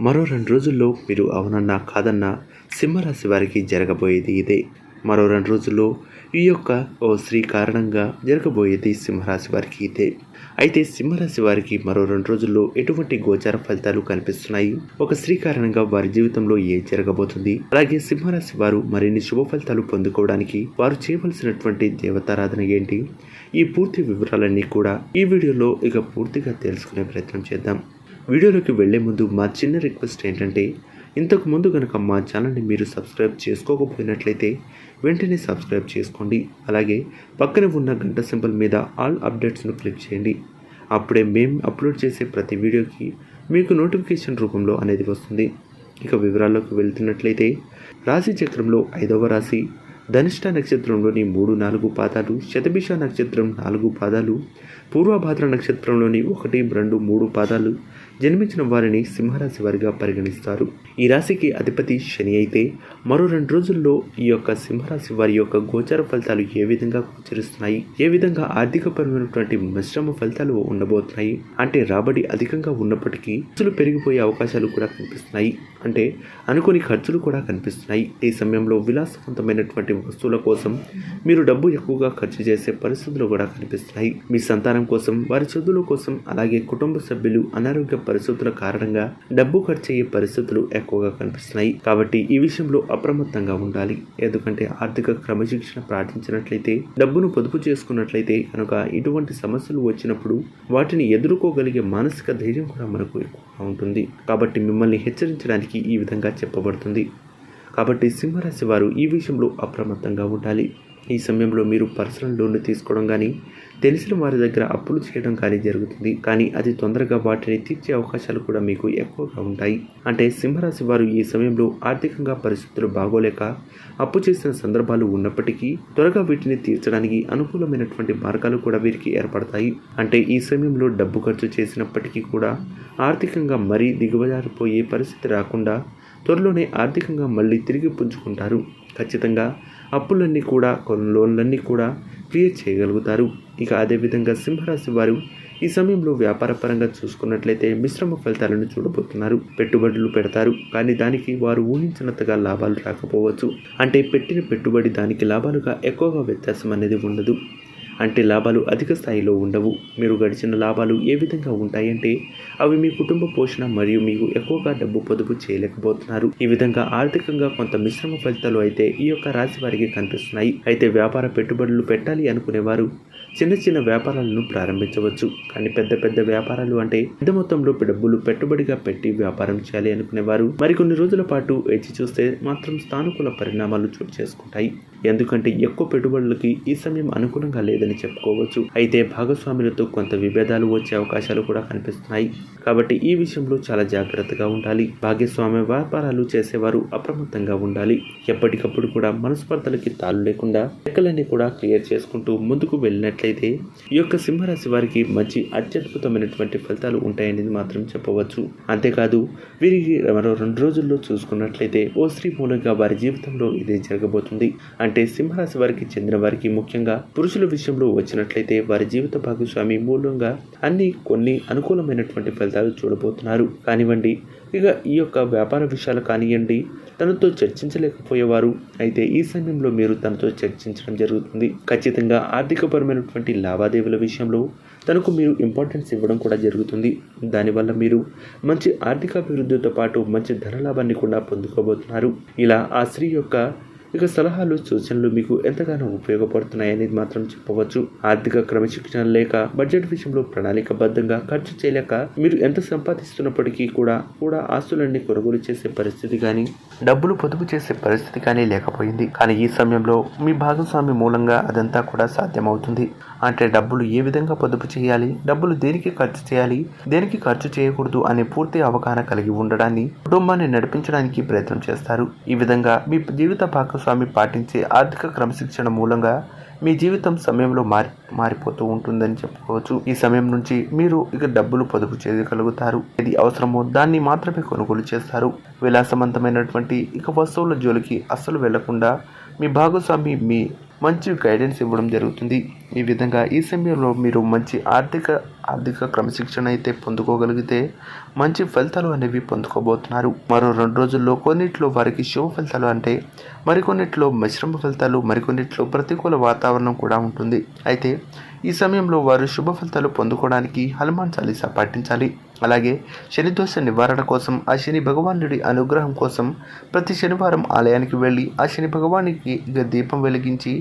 మరో రెండు రోజుల్లో మీరు అవునన్నా కాదన్నా సింహరాశి వారికి జరగబోయేది ఇదే. మరో రెండు రోజుల్లో ఈ యొక్క ఓ స్త్రీ కారణంగా జరగబోయేది సింహరాశి వారికి ఇదే. అయితే సింహరాశి వారికి మరో రెండు రోజుల్లో ఎటువంటి గోచార ఫలితాలు కనిపిస్తున్నాయి? ఒక స్త్రీ కారణంగా వారి జీవితంలో ఏం జరగబోతుంది? అలాగే సింహరాశి వారు మరిన్ని శుభ ఫలితాలు పొందుకోవడానికి వారు చేయవలసినటువంటి దేవతారాధన ఏంటి? ఈ పూర్తి వివరాలన్నీ కూడా ఈ వీడియోలో ఇక పూర్తిగా తెలుసుకునే ప్రయత్నం చేద్దాం. వీడియోలోకి వెళ్ళే ముందు మా చిన్న రిక్వెస్ట్ ఏంటంటే ఇంతకు ముందు కనుక మా ఛానల్ని మీరు సబ్స్క్రైబ్ చేసుకోకపోయినట్లయితే వెంటనే సబ్స్క్రైబ్ చేసుకోండి. అలాగే పక్కన ఉన్న గంట సింబల్ మీద ఆల్ అప్డేట్స్ను క్లిక్ చేయండి. అప్పుడే మేము అప్లోడ్ చేసే ప్రతి వీడియోకి మీకు నోటిఫికేషన్ రూపంలో అనేది వస్తుంది. ఇక వివరాల్లోకి వెళ్తున్నట్లయితే రాశి చక్రంలో ఐదవ రాశి ధనిష్ట నక్షత్రంలోని మూడు నాలుగు పాదాలు శతభిష నక్షత్రం నాలుగు పాదాలు పూర్వభాద్ర నక్షత్రంలోని ఒకటి రెండు మూడు పాదాలు జన్మించిన వారిని సింహరాశి వారిగా పరిగణిస్తారు. ఈ రాశికి అధిపతి శని అయితే మరో రెండు రోజుల్లో ఈ యొక్క సింహరాశి వారి యొక్క గోచార ఫలితాలు ఏ విధంగా గోచరిస్తున్నాయి? ఏ విధంగా ఆర్థికపరమైనటువంటి మిశ్రమ ఫలితాలు ఉండబోతున్నాయి? అంటే రాబడి అధికంగా ఉన్నప్పటికీ ఖర్చులు పెరిగిపోయే అవకాశాలు కూడా కనిపిస్తున్నాయి. అంటే అనుకోని ఖర్చులు కూడా కనిపిస్తున్నాయి. ఈ సమయంలో విలాసవంతమైనటువంటి వస్తువుల కోసం మీరు డబ్బు ఎక్కువగా ఖర్చు చేసే పరిస్థితులు కూడా కనిపిస్తున్నాయి. మీ సంతానం కోసం వారి చదువుల కోసం అలాగే కుటుంబ సభ్యులు అనారోగ్య పరిస్థితుల కారణంగా డబ్బు ఖర్చు అయ్యే పరిస్థితులు ఎక్కువగా కనిపిస్తున్నాయి. కాబట్టి ఈ విషయంలో అప్రమత్తంగా ఉండాలి. ఎందుకంటే ఆర్థిక క్రమశిక్షణ పాటించినట్లయితే డబ్బును పొదుపు చేసుకున్నట్లయితే కనుక ఇటువంటి సమస్యలు వచ్చినప్పుడు వాటిని ఎదుర్కోగలిగే మానసిక ధైర్యం కూడా మనకు ఎక్కువగా ఉంటుంది. కాబట్టి మిమ్మల్ని హెచ్చరించడానికి ఈ విధంగా చెప్పబడుతుంది. కాబట్టి సింహరాశి వారు ఈ విషయంలో అప్రమత్తంగా ఉండాలి. ఈ సమయంలో మీరు పర్సనల్ లోన్లు తీసుకోవడం కానీ తెలిసిన వారి దగ్గర అప్పులు చేయడం కానీ జరుగుతుంది. కానీ అది తొందరగా వాటిని తీర్చే అవకాశాలు కూడా మీకు ఎక్కువగా ఉంటాయి. అంటే సింహరాశి వారు ఈ సమయంలో ఆర్థికంగా పరిస్థితులు బాగోలేక అప్పు చేసిన సందర్భాలు ఉన్నప్పటికీ త్వరగా వీటిని తీర్చడానికి అనుకూలమైనటువంటి మార్గాలు కూడా వీరికి ఏర్పడతాయి. అంటే ఈ సమయంలో డబ్బు ఖర్చు చేసినప్పటికీ కూడా ఆర్థికంగా మరీ దిగువజారిపోయే పరిస్థితి రాకుండా త్వరలోనే ఆర్థికంగా మళ్ళీ తిరిగి పుంజుకుంటారు. ఖచ్చితంగా అప్పులన్నీ కూడా కొన్ని లోన్లన్నీ కూడా క్లియర్ చేయగలుగుతారు. ఇక అదేవిధంగా సింహరాశి వారు ఈ సమయంలో వ్యాపారపరంగా చూసుకున్నట్లయితే మిశ్రమ ఫలితాలను చూడబోతున్నారు. పెట్టుబడులు పెడతారు. కానీ దానికి వారు ఊహించినంతగా లాభాలు రాకపోవచ్చు. అంటే పెట్టిన పెట్టుబడి దానికి లాభాలుగా ఎక్కువగా వ్యత్యాసం అనేది ఉండదు. అంటే లాభాలు అధిక స్థాయిలో ఉండవు. మీరు గడిచిన లాభాలు ఏ విధంగా ఉంటాయంటే అవి మీ కుటుంబ పోషణ మరియు మీకు ఎక్కువగా డబ్బు పొదుపు చేయలేకపోతున్నారు. ఈ విధంగా ఆర్థికంగా కొంత మిశ్రమ ఫలితాలు అయితే ఈ యొక్క రాశి వారికి కనిపిస్తున్నాయి. అయితే వ్యాపార పెట్టుబడులు పెట్టాలి అనుకునేవారు చిన్న చిన్న వ్యాపారాలను ప్రారంభించవచ్చు. కానీ పెద్ద పెద్ద వ్యాపారాలు అంటే పెద్ద మొత్తంలో డబ్బులు పెట్టుబడిగా పెట్టి వ్యాపారం చేయాలి అనుకునేవారు. మరికొన్ని రోజుల పాటు వేచి చూస్తే మాత్రం సానుకూల పరిణామాలు చోటు చేసుకుంటాయి. ఎందుకంటే ఎక్కువ పెట్టుబడులకి ఈ సమయం అనుకూలంగా లేదని చెప్పుకోవచ్చు. అయితే భాగస్వాములతో కొంత విభేదాలు వచ్చే అవకాశాలు కూడా కనిపిస్తున్నాయి. కాబట్టి ఈ విషయంలో చాలా జాగ్రత్తగా ఉండాలి. భాగస్వామ్య వ్యాపారాలు చేసేవారు అప్రమత్తంగా ఉండాలి. ఎప్పటికప్పుడు కూడా మనస్పర్ధలకి తాళ్ళు లేకుండా లెక్కలన్నీ కూడా క్లియర్ చేసుకుంటూ ముందుకు వెళ్ళినట్లయితే ఈ యొక్క సింహరాశి వారికి మంచి అత్యద్భుతమైనటువంటి ఫలితాలు ఉంటాయనేది మాత్రం చెప్పవచ్చు. అంతేకాదు వీరికి మరో రెండు రోజుల్లో చూసుకున్నట్లయితే ఓ స్త్రీ మూలంగా వారి జీవితంలో ఇది జరగబోతుంది. అంటే సింహరాశి వారికి చెందిన వారికి ముఖ్యంగా పురుషుల విషయంలో వచ్చినట్లయితే వారి జీవిత భాగస్వామి మూలంగా అన్ని కొన్ని అనుకూలమైనటువంటి ఫలితాలు చూడబోతున్నారు. కానివ్వండి ఇక ఈ యొక్క వ్యాపార విషయాలు కానివ్వండి తనతో చర్చించలేకపోయేవారు. అయితే ఈ సమయంలో మీరు తనతో చర్చించడం జరుగుతుంది. ఖచ్చితంగా ఆర్థికపరమైనటువంటి లావాదేవీల విషయంలో తనకు మీరు ఇంపార్టెన్స్ ఇవ్వడం కూడా జరుగుతుంది. దానివల్ల మీరు మంచి ఆర్థికాభివృద్ధితో పాటు మంచి ధనలాభాన్ని కూడా పొందుకోబోతున్నారు. ఇలా ఆ స్త్రీ యొక్క ఇక సలహాలు సూచనలు మీకు ఎంతగానో ఉపయోగపడుతున్నాయని మాత్రం చెప్పవచ్చు. ఆర్థిక క్రమశిక్షణ లేక బడ్జెట్ విషయంలో ప్రణాళికబద్ధంగా ఖర్చు చేయలేక మీరు ఎంత సంపాదిస్తున్నప్పటికీ కూడా కూడా ఆస్తులన్నీ కొనుగోలు చేసే పరిస్థితి కానీ డబ్బులు పొదుపు చేసే పరిస్థితి కానీ లేకపోయింది. కానీ ఈ సమయంలో మీ భాగస్వామి మూలంగా అదంతా కూడా సాధ్యమవుతుంది. అంటే డబ్బులు ఏ విధంగా పొదుపు చేయాలి? డబ్బులు దేనికి ఖర్చు చేయాలి? దేనికి ఖర్చు చేయకూడదు అనే పూర్తి అవగాహన కలిగి ఉండడాన్ని కుటుంబాన్ని నడిపించడానికి ప్రయత్నం చేస్తారు. ఈ విధంగా మీ జీవిత భాగస్వామి పాటించే ఆర్థిక క్రమశిక్షణ మూలంగా మీ జీవితం సమయంలో మారి మారిపోతూ ఉంటుందని చెప్పుకోవచ్చు. ఈ సమయం నుంచి మీరు ఇక డబ్బులు పొదుపు చేయగలుగుతారు. ఇది అవసరమో దాన్ని మాత్రమే కొనుగోలు చేస్తారు. విలాసవంతమైనటువంటి ఇక వస్తువుల జోలికి అస్సలు వెళ్ళకుండా మీ భాగస్వామి మీ మంచి గైడెన్స్ ఇవ్వడం జరుగుతుంది. ఈ విధంగా ఈ సమయంలో మీరు మంచి ఆర్థిక ఆర్థిక క్రమశిక్షణ అయితే పొందుకోగలిగితే మంచి ఫలితాలు అనేవి పొందుకోబోతున్నారు. మరో రెండు రోజుల్లో కొన్నిట్లో వారికి శుభ ఫలితాలు అంటే మరికొన్నిట్లో మిశ్రమ ఫలితాలు మరికొన్నిట్లో ప్రతికూల వాతావరణం కూడా ఉంటుంది. అయితే ఈ సమయంలో వారు శుభ ఫలితాలు పొందుకోవడానికి హనుమాన్ చాలీసా పాటించాలి. అలాగే శని దోష నివారణ కోసం ఆ శని భగవానుడి అనుగ్రహం కోసం ప్రతి శనివారం ఆలయానికి వెళ్ళి ఆ శని భగవానికి దీపం వెలిగించి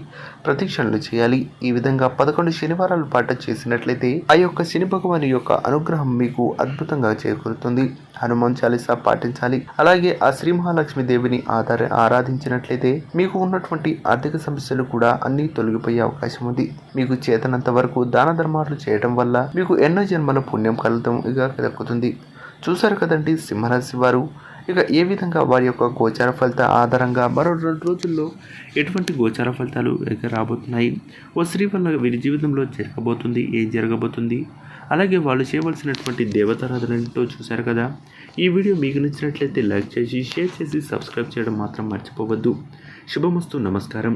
ప్రదక్షిణలు చేయాలి. ఈ విధంగా పదకొండు శనివారాల పాటు చేసినట్లయితే ఆ యొక్క శని భగవాని యొక్క అనుగ్రహం మీకు అద్భుతంగా చేకూరుతుంది. హనుమాన్ చాలీసా పాటించాలి. అలాగే ఆ శ్రీ మహాలక్ష్మి దేవిని ఆధార ఆరాధించినట్లయితే మీకు ఉన్నటువంటి ఆర్థిక సమస్యలు కూడా అన్నీ తొలగిపోయే అవకాశం ఉంది. మీకు చేతనంత వరకు దాన ధర్మాలు చేయడం వల్ల మీకు ఎన్నో జన్మల పుణ్యం కలగడం ఇక దక్కుతుంది చూశారు కదండి సింహరాశి వారు? ఇక ఏ విధంగా వారి యొక్క గోచార ఫలిత ఆధారంగా మరో రెండు రోజుల్లో ఎటువంటి గోచార ఫలితాలు ఇక రాబోతున్నాయి? ఓ స్త్రీ వల్ల వీరి జీవితంలో జరగబోతుంది ఏం జరగబోతుంది? అలాగే వాళ్ళు చేయవలసినటువంటి దేవతారాధనతో చూశారు కదా? ఈ వీడియో మీకు నచ్చినట్లయితే లైక్ చేసి షేర్ చేసి సబ్స్క్రైబ్ చేయడం మాత్రం మర్చిపోవద్దు. శుభమస్తు నమస్కారం.